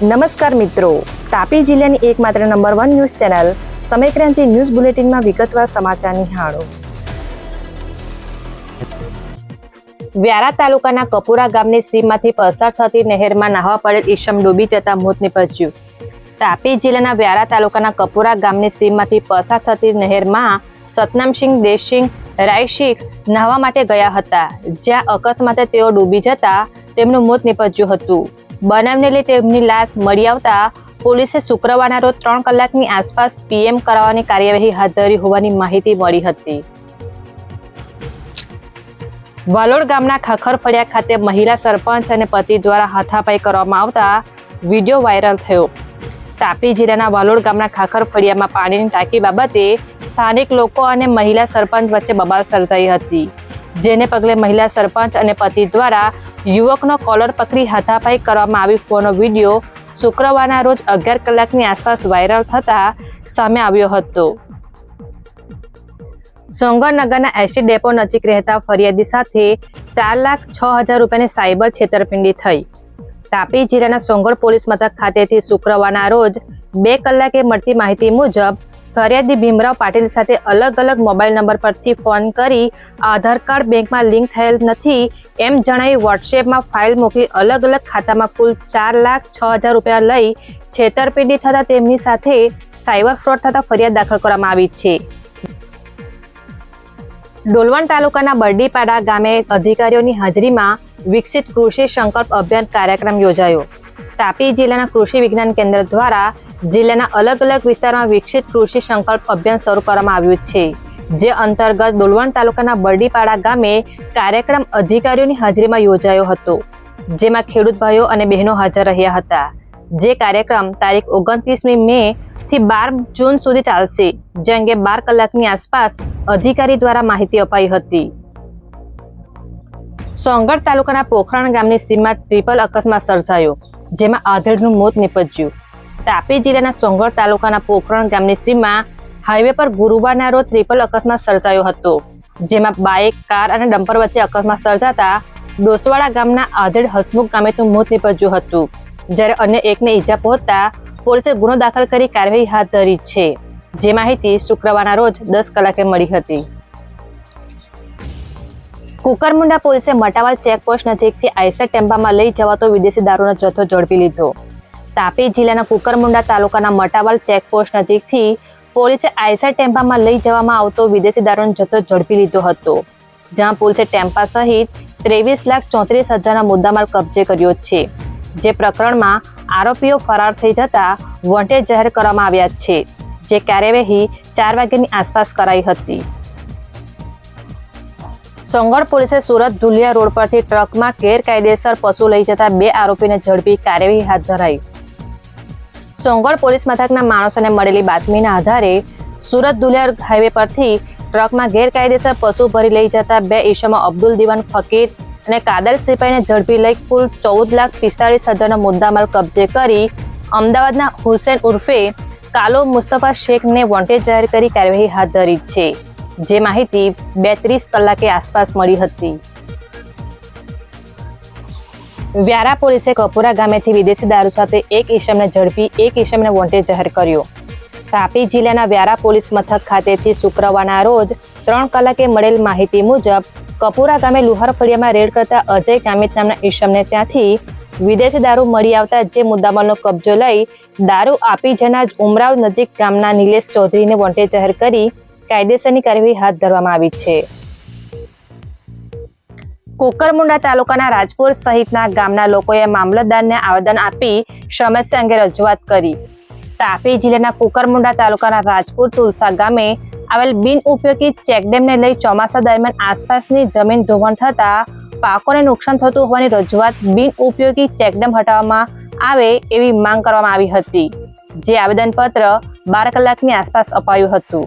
નમસ્કાર મિત્રો. તાપી જિલ્લાની એકમાત્ર number one news channel Samaykranti news બુલેટિનમાં વિગતવાર સમાચાર નિહાળો. વ્યારા તાલુકાના કપુરા ગામની સીમમાંથી પસાર થતી નહેરમાં નાહવા પડેલ ઈશમ ડૂબી જતા મોત નીપજ્યું. તાપી જિલ્લાના વ્યારા તાલુકાના કપુરા ગામની સીમમાંથી પસાર થતી નહેરમાં સતનામસિંહ દેશસિંહ રાયશીખ નાહવા માટે ગયા હતા. જ્યાં અકસ્માતે તેઓ ડૂબી જતા તેમનું મોત નીપજ્યું હતું. બનાવને લઈ તેમની લાશ મળી આવતા પોલીસે શુક્રવારના રોજ ત્રણ કલાકની આસપાસ પીએમ કરાવવાની કાર્યવાહી હાથ ધરી હોવાની માહિતી મળી હતી. વાલોડ ગામના ખાખર ફળિયા ખાતે મહિલા સરપંચ અને પતિ દ્વારા હાથાપાઈ કરવામાં આવતા વીડિયો વાયરલ થયો. તાપી જિલ્લાના વાલોડ ગામના ખાખર ફળિયામાં પાણીની ટાંકી બાબતે સ્થાનિક લોકો અને મહિલા સરપંચ વચ્ચે બબાલ સર્જાઈ હતી. જેને પગલે મહિલા સરપંચ અને પતિ દ્વારા યુવકનો કોલર પકડી હાથાપાઈ કરવામાં આવી હોવાનો વીડિયો શુક્રવારના રોજ અગિયાર કલાકની આસપાસ વાયરલ થતા સામે આવ્યો હતો. સોંગરનગરના એસી ડેપો નજીક રહેતા ફરિયાદી સાથે ચાર લાખ છ હજાર રૂપિયાની સાયબર છેતરપિંડી થઈ. તાપી જિલ્લાના સોંગર પોલીસ મથક ખાતેથી શુક્રવારના રોજ બે કલાકે મળતી માહિતી મુજબ ફરિયાદી ભીમરાવ પાટીલ સાથે અલગ અલગ મોબાઈલ નંબર પરથી ફોન કરી આધાર કાર્ડ બેંકમાં લિંક થયેલ નથી એમ જણાવી વોટ્સએપમાં ફાઇલ મોકલી અલગ અલગ ખાતામાં કુલ ચાર લાખ છ હજાર રૂપિયા લઈ છેતરપિંડી થતાં તેમની સાથે સાયબર ફ્રોડ થતા ફરિયાદ દાખલ કરવામાં આવી છે. ડોલવણ તાલુકાના બરડીપાડા ગામે અધિકારીઓની હાજરીમાં વિકસિત કૃષિ સંકલ્પ અભિયાન કાર્યક્રમ યોજાયો. તાપી જિલ્લાના કૃષિ વિજ્ઞાન કેન્દ્ર દ્વારા જિલ્લાના અલગ અલગ વિસ્તારમાં વિકસિત કૃષિ સંકલ્પ અભિયાન શરૂ કરવામાં આવ્યું છે, જે અંતર્ગત ડોલવણ તાલુકાના બરડીપાડા ગામે કાર્યક્રમ અધિકારીઓની હાજરીમાં યોજાયો હતો, જેમાં ખેડૂત ભાઈઓ અને બહેનો હાજર રહ્યા હતા. જે કાર્યક્રમ તારીખ ઓગણત્રીસમી મે થી બાર જૂન સુધી ચાલશે, જે અંગે બાર કલાકની આસપાસ અધિકારી દ્વારા માહિતી અપાઈ હતી. સોંગઢ તાલુકાના પોખરણ ગામની સીમમાં ટ્રિપલ અકસ્માત સર્જાયો. જેમાં આધેડનું મોત નીપજ્યું. તાપી જિલ્લાના સોંગળ તાલુકાના પોખરણ ગામની સીમમાં હાઈવે પર ગુરુવારના રોજ ટ્રિપલ અકસ્માત સર્જાયો હતો, જેમાં બાઇક, કાર અને ડમ્પર વચ્ચે અકસ્માત સર્જાતા ડોસવાડા ગામના આધેડ હસમુખ ગામેનું મોત નીપજ્યું હતું. જ્યારે અન્ય એકને ઈજા પહોંચતા પોલીસે ગુનો દાખલ કરી કાર્યવાહી હાથ ધરી છે. જે માહિતી શુક્રવારના રોજ દસ કલાકે મળી હતી. કુકરમુંડા પોલીસે મટાવાલ ચેકપોસ્ટ નજીકથી આઈસર ટેમ્પામાં લઈ જવાતો વિદેશી દારૂનો જથ્થો ઝડપી લીધો. તાપી જિલ્લાના કુકરમુંડા તાલુકાના મટાવાલ ચેકપોસ્ટ નજીકથી પોલીસે આઈસર ટેમ્પામાં લઈ જવામાં આવતો વિદેશી દારૂનો જથ્થો ઝડપી લીધો હતો, જ્યાં પોલીસે ટેમ્પા સહિત ત્રેવીસ લાખ ચોત્રીસ હજારના મુદ્દામાલ કબજે કર્યો છે, જે પ્રકરણમાં આરોપીઓ ફરાર થઈ જતા વોન્ટેડ જાહેર કરવામાં આવ્યા છે, જે કાર્યવાહી ચાર વાગ્યાની આસપાસ કરાઈ હતી. સોંગઢ પોલીસે સુરત ધુલિયા રોડ પરથી ટ્રકમાં ગેરકાયદેસર પશુ લઈ જતા બે આરોપીને ઝડપી કાર્યવાહી હાથ ધરાઈ. સોંગઢ પોલીસ મથકના માણસોને મળેલી બાતમીના આધારે સુરત ધુલિયા હાઈવે પરથી ટ્રકમાં ગેરકાયદેસર પશુ ભરી લઈ જતા બે ઈસમો અબ્દુલ દિવાન ફકીર અને કાદલ સિપાહીને ઝડપી લઈ કુલ ચૌદ લાખ પિસ્તાળીસ હજારનો મુદ્દામાલ કબજે કરી અમદાવાદના હુસેન ઉર્ફે કાલો મુસ્તફા શેખને વોન્ટેડ જાહેર કરી કાર્યવાહી હાથ ધરી છે. જે માહિતી બેત્રીસ કલાકે આસપાસ મળી હતી. વ્યારા પોલીસે કપુરા ગામેથી વિદેશી દારૂ સાથે એક ઈસમને ઝડપી, એક ઈસમને વોન્ટેજ જાહેર કર્યો. તાપી જિલ્લાના વ્યારા પોલીસ મથક ખાતેથી શુક્રવારના રોજ ત્રણ કલાકે મળેલ માહિતી મુજબ, કપુરા ગામે લુહાર ફળિયામાં રેડ કરતા અજય કામિત નામના ઈસમને ત્યાંથી વિદેશી દારૂ મળી આવતા જે મુદ્દામાલનો કબજો લઈ દારૂ આપી જનાર ઉમરાવ નજીક ગામના નિલેશ ચૌધરીને વોન્ટેડ જાહેર કરી કાયદેસરની કાર્યવાહી હાથ ધરવામાં આવી છે. કોકરમુંડા તાલુકાના રાજપુર સહિતના ગામના લોકોએ મામલતદારને આવેદન આપી સમસ્યા અંગે રજૂઆત કરી. તાપી જિલ્લાના કોકરમુંડા તાલુકાના રાજપુર તુલસા ગામે આવેલ બિન ઉપયોગી ચેકડેમને લઈ ચોમાસા દરમિયાન આસપાસની જમીન ધોવાણ થતા પાકોને નુકસાન થતું હોવાની રજૂઆત બિન ઉપયોગી ચેકડેમ હટાવવામાં આવે એવી માંગ કરવામાં આવી હતી. જે આવેદનપત્ર બાર કલાકની આસપાસ અપાયું હતું.